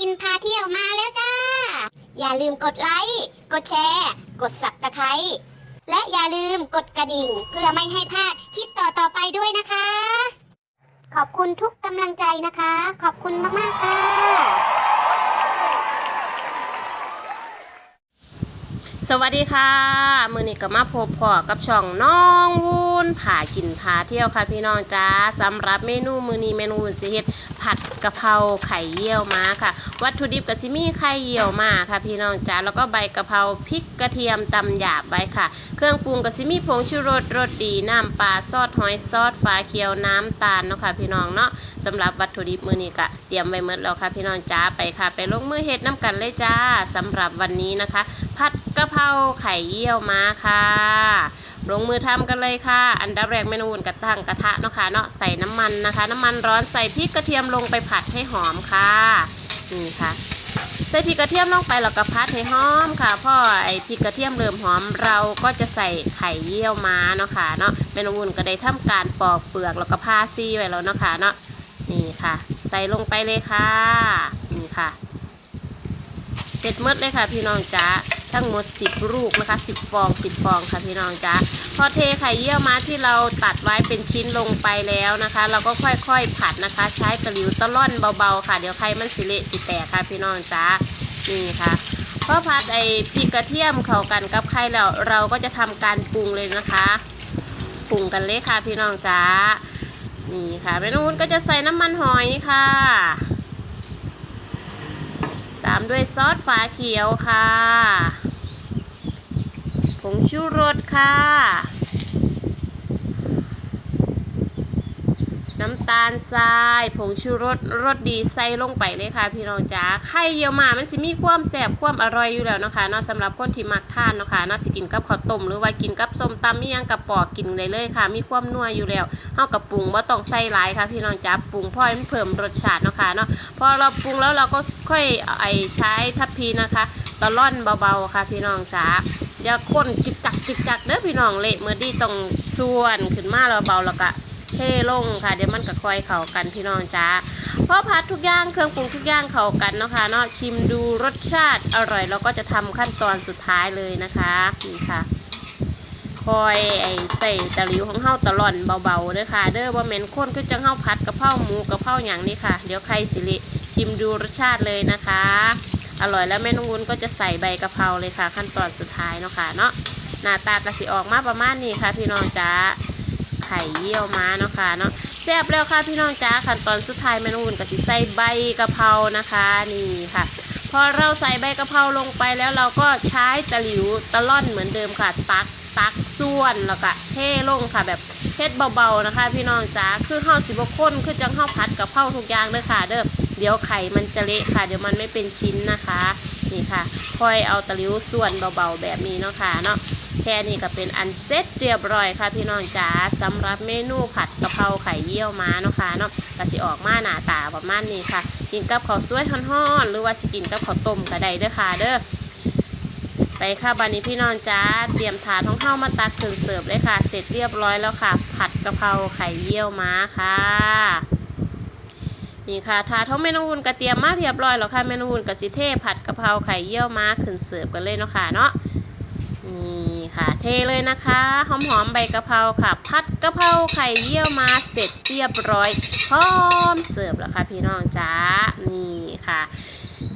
กินพาเที่ยวมาแล้วจ้า อย่าลืมกดไลค์ กดแชร์ กดสับตะไคร้และอย่าลืมกดกระดิ่งเพื่อไม่ให้พลาดคลิปต่อๆไปด้วยนะคะ ขอบคุณทุกกำลังใจนะคะ ขอบคุณมากๆค่ะ สวัสดีค่ะ มือนี้ก็มาพบพอกับช่องน้องวุ้นผ่ากินผาเที่ยวค่ะพี่น้องจ้าสำหรับเมนูมือนี้เมนูวุ้นสิเฮ็ดผัด กะเพราไข่เยี่ยวม้าค่ะ วัตถุดิบก็สิมี่ไข่เยี่ยวม้าค่ะ พี่น้องจ้าแล้วก็ใบกะเพราพริกกระเทียมตำหยาบไว้ค่ะ เครื่องปรุงก็สิมี่ผงชูรสรสดีน้ำปลาซอสหอยซอสฟ้าเขียวน้ำตาลเนาะค่ะ พี่น้องเนาะสำหรับวัตถุดิบมือนี้ก็เตรียมไว้หมดแล้วค่ะ พี่น้องจ้าไปค่ะ ไปลงมือเฮ็ดน้ำกันเลยจ้าสำหรับวันนี้นะคะ ผัดกะเพราไข่เยี่ยวม้าค่ะ ลงมือทำกันเลยค่ะ อันดับแรกเมนูนกระตั้งกระทะเนาะค่ะเนาะใส่น้ำมันนะคะ น้ำมันร้อนใส่พริกกระเทียมลงไปผัดให้หอมค่ะนี่ค่ะ ใส่พริกกระเทียมลงไปแล้วก็พัดให้หอมค่ะพอไอ้พริกกระเทียมเริ่มหอมเราก็จะใส่ไข่เยี่ยวม้าเนาะค่ะเนาะเมนูนก็ได้ทำการปอกเปลือกแล้วก็พาซีไว้แล้วเนาะค่ะเนาะนี่ค่ะ ใส่ลงไปเลยค่ะนี่ค่ะเสร็จหมดเลยค่ะพี่น้องจ้า ทั้งหมด 10 ลูกนะคะ10 ฟอง 10 ฟองค่ะพี่น้องจ้าพอเทไข่เยี่ยวมาที่เราตัดไว้เป็นชิ้นลงไปแล้วนะคะ เราก็ค่อยๆผัดนะคะ ใช้กระหลิวตะล่อนเบาๆค่ะ เดี๋ยวไข่มันสิเละสิแตกค่ะพี่น้องจ้านี่ค่ะพอผัดไอ้พริกกระเทียมเข้ากันกับไข่แล้วเราก็จะทำการปรุงเลยนะคะปรุงกันเลยค่ะพี่น้องจ้านี่ค่ะเมนูนก็จะใส่น้ำมันหอยค่ะ ตามด้วยซอสฝาเขียวค่ะ งชูรสค่ะ น้ำตาลทรายผงชูรสรสดีใส่ลงไปเลยค่ะ พี่น้องจ๋าไข่เยี่ยวมามันสิมีความแซ่บความอร่อยอยู่แล้วนะคะเนาะสำหรับคนที่มักทานเนาะค่ะเนาสิกินกับข้าวต้มหรือว่ากินกับส้มตำมียังกับปอกกินได้เลยค่ะ มีความนัวอยู่แล้วเฮากับปรุงว่าต้องใส่หลายค่ะ พี่น้องจ๋าปรุงพอให้เพิ่มรสชาติเนาะค่ะเนาะพอเราปรุงแล้วเราก็ค่อยไอใช้ทัพพีนะคะตะล่อนเบาๆค่ะ พี่น้องจ๋า อย่าข้นจิกจักจิกจักเด้อพี่น้องเละเมื่อดีต้องส่วนขึ้นมาเราเบาแล้วก็เทลงค่ะ เดี๋ยวมันก็ค่อยเข้ากันพี่น้องจ้าพอพัดทุกอย่างเครื่องปรุงทุกอย่างเข้ากันเนาะค่ะเนาะชิมดูรสชาติอร่อยเราก็จะทำขั้นตอนสุดท้ายเลยนะคะนี่ค่ะคอยไอใส่ตะหลิวของเฮาตะล่อนเบาๆเด้อค่ะ เด้อว่าเหม็นข้นคือจังเฮาผัดกระเพราหมูกระเพราอย่างนี้ค่ะ เดี๋ยวใครสิริชิมดูรสชาติเลยนะคะ อร่อยแล้วแม่น้องวุ้นก็จะใส่ใบกะเพราเลยค่ะ ขั้นตอนสุดท้ายเนาะค่ะเนาะหน้าตากระสิออกมาประมาณนี้ค่ะ พี่น้องจ้าไข่เยี่ยวม้าเนาะค่ะเนาะแซ่บแล้วค่ะพี่น้องจ้าขั้นตอนสุดท้ายแม่น้องวุ้นก็สิใส่ใบกะเพรานะคะนี่ค่ะพอเราใส่ใบกะเพราลงไปแล้วเราก็ใช้ตะหลิวตะล่อนเหมือนเดิมค่ะ ตักตักส่วนแล้วก็เทลงค่ะ แบบเทเบาๆนะคะ พี่น้องจ้าคือข้าวสิบข้นคือจังข้าวผัดกับข้าวทุกอย่างเลยค่ะ เด้อ ดี๋ยวไข่มันจะเละค่ะ เดี๋ยวมันไม่เป็นชิ้นนะคะ นี่ค่ะ ค่อยเอาตะลิ้วส่วนเบาๆแบบนี้เนาะค่ะเนาะแค่นี้ก็เป็นอันเสร็จเรียบร้อยค่ะพี่น้องจ๋าสำหรับเมนูผัดกะเพราไข่เยี่ยวม้าเนาะค่ะเนาะก็สิออกมาหน้าตาประมาณนี้ค่ะ กินกับข้าวสวยฮ้อนๆหรือว่าสิกินกับข้าวต้มก็ได้เด้อค่ะเด้อไปค่ะบันนี้พี่น้องจ้าเตรียมถาดท้องเข้ามาตักถึงเสิร์ฟเลยค่ะ เสร็จเรียบร้อยแล้วค่ะ ผัดกะเพราไข่เยี่ยวม้าค่ะ นี่ค่ะถาท้องเมนูอุ่นกระเตรียมมาเรียบร้อยแล้วค่ะเมนูอุ่นกับสิเทผัดกะเพราไข่เยี่ยวม้าขึ้นเสิร์ฟกันเลยเนาะค่ะเนาะนี่ค่ะเทเลยนะคะหอมๆใบกะเพราค่ะผัดกะเพราไข่เยี่ยวม้าเสร็จเรียบร้อยพร้อมเสิร์ฟแล้วค่ะพี่น้องจ้านี่ค่ะ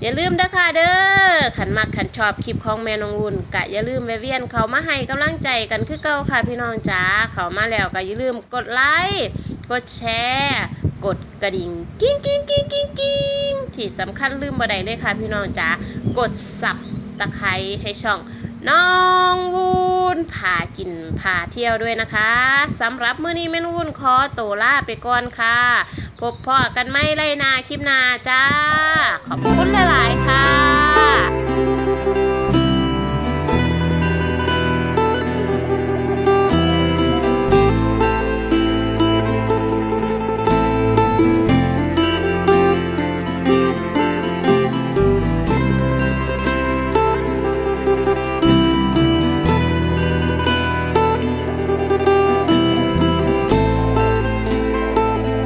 อย่าลืมเด้อค่ะเด้อขันมักขันชอบคลิปของแม่นองอุ่นกะอย่าลืมแวะเวียนเขามาให้กำลังใจกันคือเก่าค่ะพี่น้องจ้าเขามาแล้วก็อย่าลืมกดไลค์กดแชร์ กดกระดิ่งกิ้งกิ้งกิ้งกิ้งกิ้งที่สำคัญลืมบ่ได้เลยค่ะพี่น้องจ้ากดสับตะไคร้ให้ช่องน้องวูนพากินพาเที่ยวด้วยนะคะสำหรับมื้อนี้แม่นวูนขอโตัวลาไปก่อนค่ะ พบพ่อกันไม่ไรนาคลิปนาจ้า ขอบคุณหลาย ๆ ค่ะ